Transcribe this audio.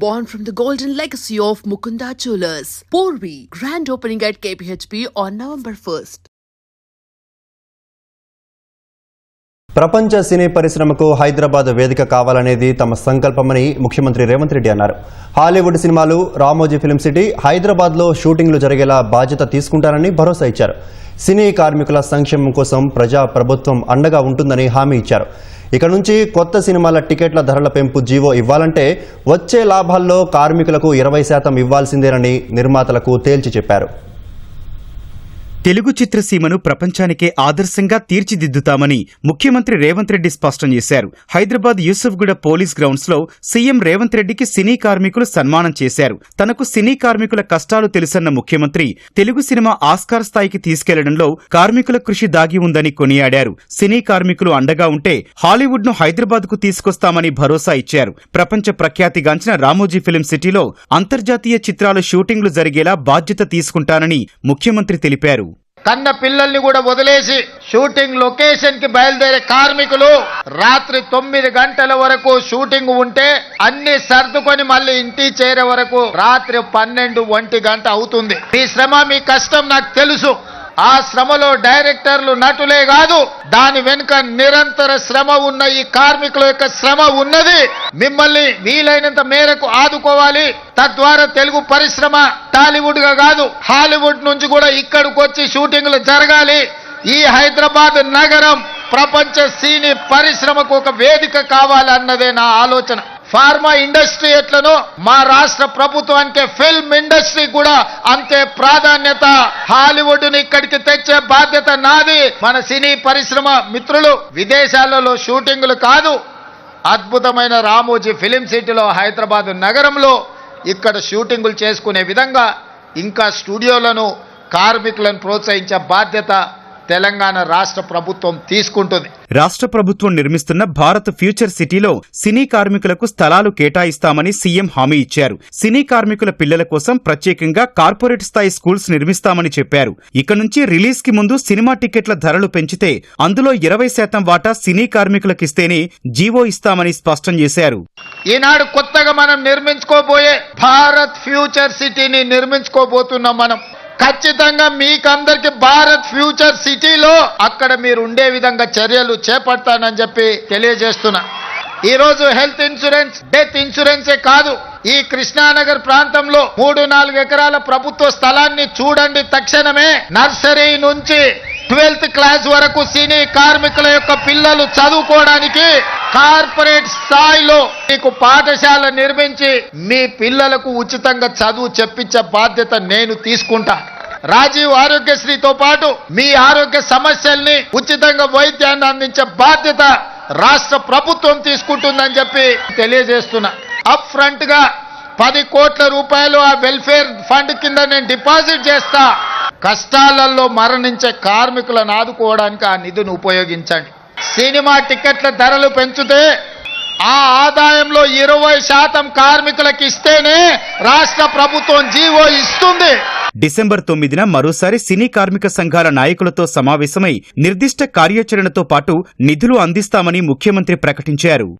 born from the golden legacy of Mukunda Jewelers. Porvi, grand opening at KPHP on November 1st. ప్రపంచ సినీ పరిశ్రమకు హైదరాబాద్ వేదిక కావాలనేది తమ సంకల్పమని ముఖ్యమంత్రి రేవంత్ రెడ్డి అన్నారు హాలీవుడ్ సినిమాలు రామోజీ ఫిల్మ్ సిటీ హైదరాబాద్లో షూటింగ్లు జరిగేలా బాధ్యత తీసుకుంటారని భరోసా ఇచ్చారు సినీ కార్మికుల సంక్షేమం కోసం ప్రజా ప్రభుత్వం అండగా ఉంటుందని హామీ ఇచ్చారు. ఇక నుంచి కొత్త సినిమాల టికెట్ల ధరల పెంపు జీవో ఇవ్వాలంటే వచ్చే లాభాల్లో కార్మికులకు ఇరవై శాతం ఇవ్వాల్సిందేనని నిర్మాతలకు తేల్చి చెప్పారు. తెలుగు చిత్రసీమను ప్రపంచానికే ఆదర్శంగా తీర్చిదిద్దుతామని ముఖ్యమంత్రి రేవంత్ రెడ్డి స్పష్టం చేశారు. హైదరాబాద్ యూసుఫ్గూడ పోలీస్ గ్రౌండ్స్లో సీఎం రేవంత్ రెడ్డికి సినీ కార్మికులు సన్మానం చేశారు. తనకు సినీ కార్మికుల కష్టాలు తెలుసన్న ముఖ్యమంత్రి తెలుగు సినిమా ఆస్కార్ స్థాయికి తీసుకెళ్ళడంలో కార్మికుల కృషి దాగి ఉందని కొనియాడారు. సినీ కార్మికులు అండగా ఉంటే హాలీవుడ్ను హైదరాబాద్కు తీసుకొస్తామని భరోసా ఇచ్చారు. ప్రపంచ ప్రఖ్యాతిగాంచిన రామోజీ ఫిల్మ్ సిటీలో అంతర్జాతీయ చిత్రాల షూటింగ్లు జరిగేలా బాధ్యత తీసుకుంటానని ముఖ్యమంత్రి తెలిపారు. కన్న పిల్లల్ని కూడా వదిలేసి షూటింగ్ లొకేషన్కి బయలుదేరే కార్మికులు రాత్రి తొమ్మిది గంటల వరకు షూటింగ్ ఉంటే అన్ని సర్దుకొని మళ్ళీ ఇంటి చేరే వరకు రాత్రి పన్నెండు ఒంటి గంట అవుతుంది. మీ శ్రమ మీ కష్టం నాకు తెలుసు. ఆ శ్రమలో డైరెక్టర్లు నటులే కాదు దాని వెనుక నిరంతర శ్రమ ఉన్న ఈ కార్మికుల యొక్క శ్రమ ఉన్నది. మిమ్మల్ని వీలైనంత మేరకు ఆదుకోవాలి. తద్వారా తెలుగు పరిశ్రమ టాలీవుడ్గా కాదు హాలీవుడ్ నుంచి కూడా ఇక్కడికి వచ్చి షూటింగ్లు జరగాలి. ఈ హైదరాబాద్ నగరం ప్రపంచ సినీ పరిశ్రమకు ఒక వేదిక కావాలన్నదే నా ఆలోచన. ఫార్మా ఇండస్ట్రీ ఎట్లనో మా రాష్ట్ర ప్రభుత్వానికి ఫిల్మ్ ఇండస్ట్రీ కూడా అంతే ప్రాధాన్యత. హాలీవుడ్ని ఇక్కడికి తెచ్చే బాధ్యత నాది. మన సినీ పరిశ్రమ మిత్రులు విదేశాలలో షూటింగ్లు కాదు. అద్భుతమైన రామోజీ ఫిలిం సిటీలో హైదరాబాద్ నగరంలో ఇక్కడ షూటింగులు చేసుకునే విధంగా ఇంకా స్టూడియోలను కార్మికులను ప్రోత్సహించే బాధ్యత తెలంగాణ రాష్ట్ర ప్రభుత్వం తీసుకుంటుంది. రాష్ట్ర ప్రభుత్వం నిర్మిస్తున్న భారత్ ఫ్యూచర్ సిటీలో సినీ కార్మికులకు స్థలాలు కేటాయిస్తామని సీఎం హామీ ఇచ్చారు. సినీ కార్మికుల పిల్లల కోసం ప్రత్యేకంగా కార్పొరేట్ స్థాయి స్కూల్స్ నిర్మిస్తామని చెప్పారు. ఇక నుంచి రిలీజ్కి ముందు సినిమా టికెట్ల ధరలు పెంచితే అందులో ఇరవై శాతం వాటా సినీ కార్మికులకిస్తేనే జీవో ఇస్తామని స్పష్టం చేశారు. ఈనాడు కొత్తగా మనం నిర్మించుకోబోయే భారత్ ఫ్యూచర్ సిటీని నిర్మించుకోబోతున్నాం మనం. ఖచ్చితంగా మీకందరికి భారత్ ఫ్యూచర్ సిటీలో అక్కడ మీరు ఉండే విధంగా చర్యలు చేపడతానని చెప్పి తెలియజేస్తున్నా. ఈ రోజు హెల్త్ ఇన్సూరెన్స్ డెత్ ఇన్సూరెన్సే కాదు. ఈ కృష్ణానగర్ ప్రాంతంలో మూడు నాలుగు ఎకరాల ప్రభుత్వ స్థలాన్ని చూడండి తక్షణమే. నర్సరీ నుంచి ట్వెల్త్ క్లాస్ వరకు సినీ కార్మికుల యొక్క పిల్లలు చదువుకోవడానికి కార్పొరేట్ స్థాయిలో మీకు పాఠశాల నిర్మించి మీ పిల్లలకు ఉచితంగా చదువు చెప్పించే బాధ్యత నేను తీసుకుంటా. రాజీవ్ ఆరోగ్యశ్రీతో పాటు మీ ఆరోగ్య సమస్యల్ని ఉచితంగా వైద్యాన్ని అందించే బాధ్యత రాష్ట్ర ప్రభుత్వం తీసుకుంటుందని చెప్పి తెలియజేస్తున్నా. అప్ ఫ్రంట్గా పది కోట్ల రూపాయలు ఆ వెల్ఫేర్ ఫండ్ కింద నేను డిపాజిట్ చేస్తా. కష్టాలలో మరణించే కార్మికులను ఆదుకోవడానికి ఆ నిధిని ఉపయోగించండి. సినిమా టికెట్ల ధరలు పెంచితే ఆ ఆదాయంలో ఇరవై శాతం కార్మికులకు ఇస్తేనే రాష్ట్ర ప్రభుత్వం జీవో ఇస్తుంది. డిసెంబర్ తొమ్మిదిన మరోసారి సినీ కార్మిక సంఘాల నాయకులతో సమావేశమై నిర్దిష్ట కార్యాచరణతో పాటు నిధులు అందిస్తామని ముఖ్యమంత్రి ప్రకటించారు.